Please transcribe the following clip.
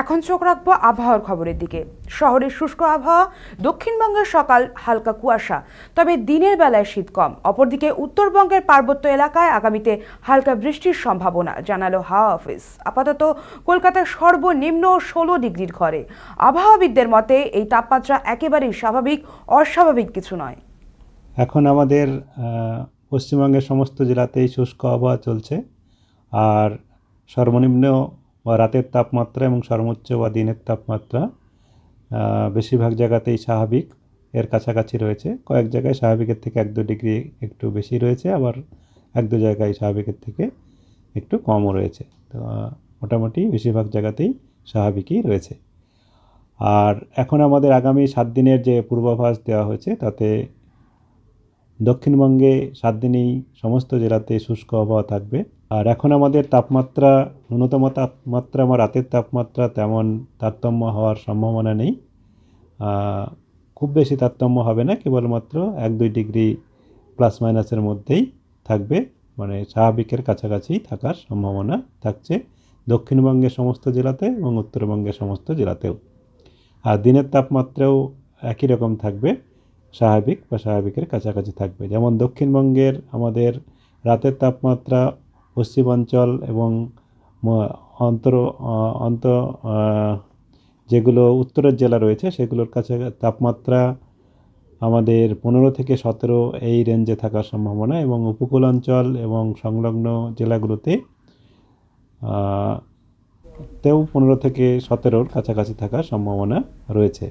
এখন চোখ রাখব আবহাওয়ার খবরের দিকে। শহরের শুষ্ক আবহাওয়া, দক্ষিণবঙ্গের সকাল হালকা কুয়াশা, তবে দিনের বেলায় শীত কম। অপরদিকে উত্তরবঙ্গের পার্বত্য এলাকায় আগামীতে হালকা বৃষ্টির সম্ভাবনা, জানালো হাওয়া অফিস। আপাতত কলকাতার সর্বনিম্ন ষোলো ডিগ্রির ঘরে। আবহাওয়াবিদদের মতে, এই তাপমাত্রা একেবারেই স্বাভাবিক, অস্বাভাবিক কিছু নয়। এখন আমাদের পশ্চিমবঙ্গের সমস্ত জেলাতেই শুষ্ক আবহাওয়া চলছে। আর সর্বনিম্ন বা রাতের তাপমাত্রা এবং সর্বোচ্চ বা দিনের তাপমাত্রা বেশিরভাগ জায়গাতেই স্বাভাবিক। এর কাছাকাছি রয়েছে। কয়েক জায়গায় স্বাভাবিকের থেকে এক দু ডিগ্রি একটু বেশি রয়েছে, আবার এক দু জায়গায় স্বাভাবিকের থেকে একটু কমও রয়েছে। তো মোটামুটি বেশিরভাগ জায়গাতেই স্বাভাবিকই রয়েছে। আর এখন আমাদের আগামী সাত দিনের যে পূর্বাভাস দেওয়া হয়েছে, তাতে দক্ষিণবঙ্গে সাত দিনেই সমস্ত জেলাতে শুষ্ক আবহাওয়া থাকবে। আর এখন আমাদের তাপমাত্রা, ন্যূনতম তাপমাত্রা বা রাতের তাপমাত্রা তেমন তারতম্য হওয়ার সম্ভাবনা নেই। খুব বেশি তারতম্য হবে না, কেবলমাত্র এক দুই ডিগ্রি প্লাস মাইনাসের মধ্যেই থাকবে। মানে স্বাভাবিকের কাছাকাছি থাকার সম্ভাবনা থাকছে দক্ষিণবঙ্গের সমস্ত জেলাতে এবং উত্তরবঙ্গের সমস্ত জেলাতেও। আর দিনের তাপমাত্রাও একই রকম থাকবে, স্বাভাবিক বা স্বাভাবিকের কাছাকাছি থাকবে। যেমন দক্ষিণবঙ্গের আমাদের রাতের তাপমাত্রা পশ্চিমাঞ্চল এবং অন্তর অন্ত যেগুলো উত্তরের জেলা রয়েছে সেগুলোর কাছে তাপমাত্রা আমাদের পনেরো থেকে সতেরো এই রেঞ্জে থাকার সম্ভাবনা এবং উপকূল অঞ্চল এবং সংলগ্ন জেলাগুলোতে তেও পনেরো থেকে সতেরোর কাছাকাছি থাকার সম্ভাবনা রয়েছে।